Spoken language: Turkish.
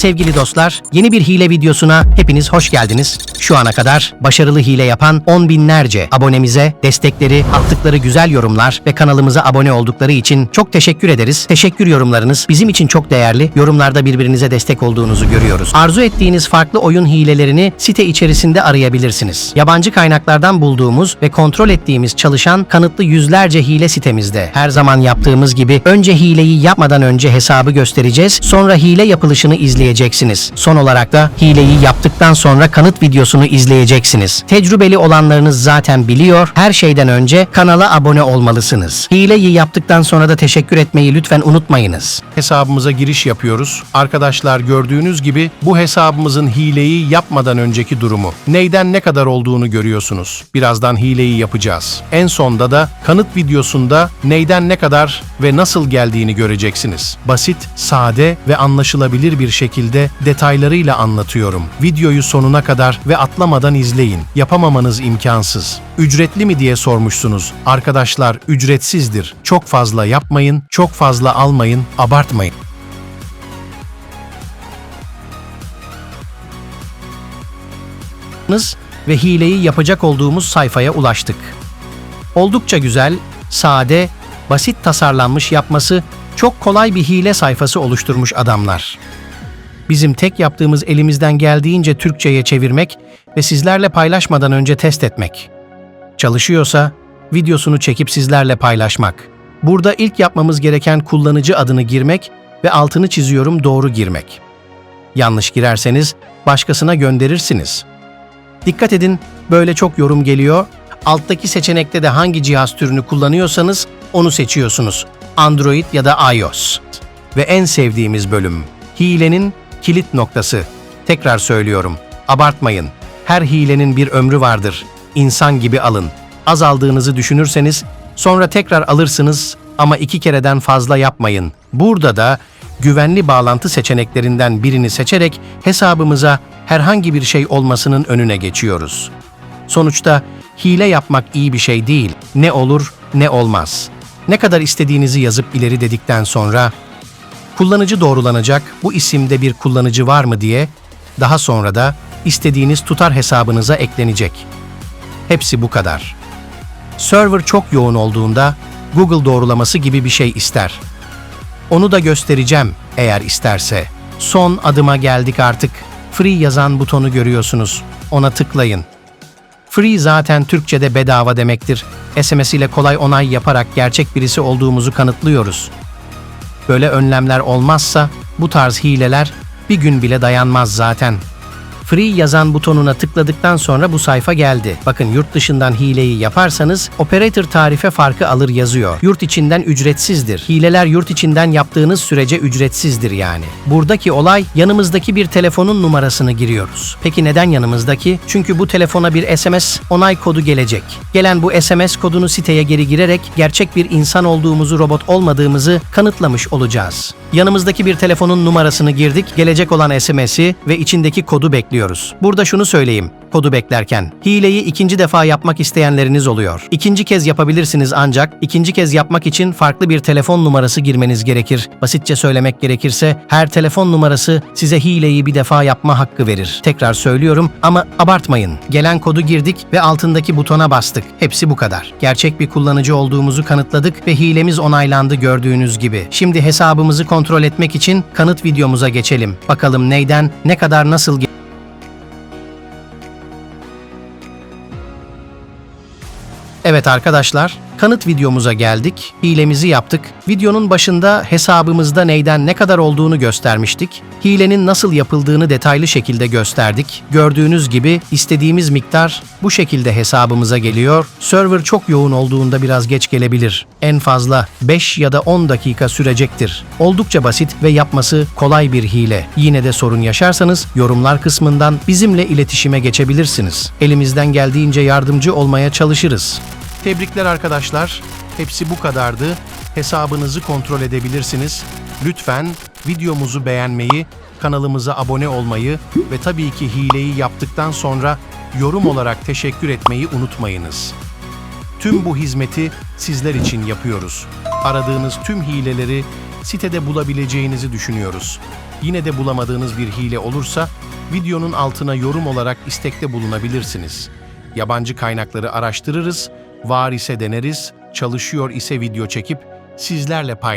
Sevgili dostlar, yeni bir hile videosuna hepiniz hoş geldiniz. Şu ana kadar başarılı hile yapan on binlerce abonemize destekleri, attıkları güzel yorumlar ve kanalımıza abone oldukları için çok teşekkür ederiz. Teşekkür yorumlarınız bizim için çok değerli. Yorumlarda birbirinize destek olduğunuzu görüyoruz. Arzu ettiğiniz farklı oyun hilelerini site içerisinde arayabilirsiniz. Yabancı kaynaklardan bulduğumuz ve kontrol ettiğimiz çalışan kanıtlı yüzlerce hile sitemizde. Her zaman yaptığımız gibi önce hileyi yapmadan önce hesabı göstereceğiz. Sonra hile yapılışını izleyeceksiniz. Son olarak da hileyi yaptıktan sonra kanıt videosunu izleyeceksiniz. Tecrübeli olanlarınız zaten biliyor. Her şeyden önce kanala abone olmalısınız. Hileyi yaptıktan sonra da teşekkür etmeyi lütfen unutmayınız. hesabımıza giriş yapıyoruz. Arkadaşlar gördüğünüz gibi bu hesabımızın hileyi yapmadan önceki durumu. Neyden ne kadar olduğunu görüyorsunuz. Birazdan hileyi yapacağız. En sonda da kanıt videosunda neyden ne kadar ve nasıl geldiğini göreceksiniz. Basit, sade ve anlaşılabilir bir şekilde detaylarıyla anlatıyorum. Videoyu sonuna kadar ve atlamadan izleyin. Yapamamanız imkansız. Ücretli mi diye sormuşsunuz. Arkadaşlar ücretsizdir. Çok fazla yapmayın, çok fazla almayın, abartmayın. ve hileyi yapacak olduğumuz sayfaya ulaştık. Oldukça güzel, sade, basit tasarlanmış yapması çok kolay bir hile sayfası oluşturmuş adamlar. Bizim tek yaptığımız elimizden geldiğince Türkçe'ye çevirmek ve sizlerle paylaşmadan önce test etmek. Çalışıyorsa videosunu çekip sizlerle paylaşmak. Burada ilk yapmamız gereken kullanıcı adını girmek ve altını çiziyorum doğru girmek. Yanlış girerseniz başkasına gönderirsiniz. Dikkat edin, böyle çok yorum geliyor. Alttaki seçenekte de hangi cihaz türünü kullanıyorsanız onu seçiyorsunuz. Android ya da iOS. Ve en sevdiğimiz bölüm, hilenin kilit noktası. Tekrar söylüyorum, abartmayın. Her hilenin bir ömrü vardır. İnsan gibi alın. Az aldığınızı düşünürseniz sonra tekrar alırsınız ama iki kereden fazla yapmayın. Burada da güvenli bağlantı seçeneklerinden birini seçerek hesabımıza herhangi bir şey olmasının önüne geçiyoruz. Sonuçta hile yapmak iyi bir şey değil. Ne olur ne olmaz. Ne kadar istediğinizi yazıp ileri dedikten sonra kullanıcı doğrulanacak bu isimde bir kullanıcı var mı diye daha sonra da istediğiniz tutar hesabınıza eklenecek. Hepsi bu kadar. Server çok yoğun olduğunda Google doğrulaması gibi bir şey ister. Onu da göstereceğim eğer isterse. Son adıma geldik artık. Free yazan butonu görüyorsunuz. Ona tıklayın. Free zaten Türkçe'de bedava demektir. SMS ile kolay onay yaparak gerçek birisi olduğumuzu kanıtlıyoruz. Böyle önlemler olmazsa bu tarz hileler bir gün bile dayanmaz zaten. Free yazan butonuna tıkladıktan sonra bu sayfa geldi. Bakın yurt dışından hileyi yaparsanız operator tarife farkı alır yazıyor. Yurt içinden ücretsizdir. Hileler yurt içinden yaptığınız sürece ücretsizdir yani. Buradaki olay yanımızdaki bir telefonun numarasını giriyoruz. Peki neden yanımızdaki? Çünkü bu telefona bir SMS onay kodu gelecek. Gelen bu SMS kodunu siteye geri girerek gerçek bir insan olduğumuzu, robot olmadığımızı kanıtlamış olacağız. Yanımızdaki bir telefonun numarasını girdik, gelecek olan SMS'i ve içindeki kodu bekliyoruz. Burada şunu söyleyeyim, kodu beklerken. Hileyi ikinci defa yapmak isteyenleriniz oluyor. İkinci kez yapabilirsiniz ancak ikinci kez yapmak için farklı bir telefon numarası girmeniz gerekir. Basitçe söylemek gerekirse her telefon numarası size hileyi bir defa yapma hakkı verir. Tekrar söylüyorum ama abartmayın. Gelen kodu girdik ve altındaki butona bastık. Hepsi bu kadar. Gerçek bir kullanıcı olduğumuzu kanıtladık ve hilemiz onaylandı gördüğünüz gibi. Şimdi hesabımızı kontrol etmek için kanıt videomuza geçelim. Bakalım neyden, ne kadar nasıl Evet arkadaşlar, kanıt videomuza geldik. Hilemizi yaptık. Videonun başında hesabımızda neyden ne kadar olduğunu göstermiştik. Hilenin nasıl yapıldığını detaylı şekilde gösterdik. Gördüğünüz gibi istediğimiz miktar bu şekilde hesabımıza geliyor. Server çok yoğun olduğunda biraz geç gelebilir. En fazla 5 ya da 10 dakika sürecektir. Oldukça basit ve yapması kolay bir hile. Yine de sorun yaşarsanız yorumlar kısmından bizimle iletişime geçebilirsiniz. Elimizden geldiğince yardımcı olmaya çalışırız. Tebrikler arkadaşlar. Hepsi bu kadardı. Hesabınızı kontrol edebilirsiniz. Lütfen videomuzu beğenmeyi, kanalımıza abone olmayı ve tabii ki hileyi yaptıktan sonra yorum olarak teşekkür etmeyi unutmayınız. Tüm bu hizmeti sizler için yapıyoruz. Aradığınız tüm hileleri sitede bulabileceğinizi düşünüyoruz. Yine de bulamadığınız bir hile olursa videonun altına yorum olarak istekte bulunabilirsiniz. Yabancı kaynakları araştırırız, var ise deneriz, çalışıyor ise video çekip sizlerle paylaşırız.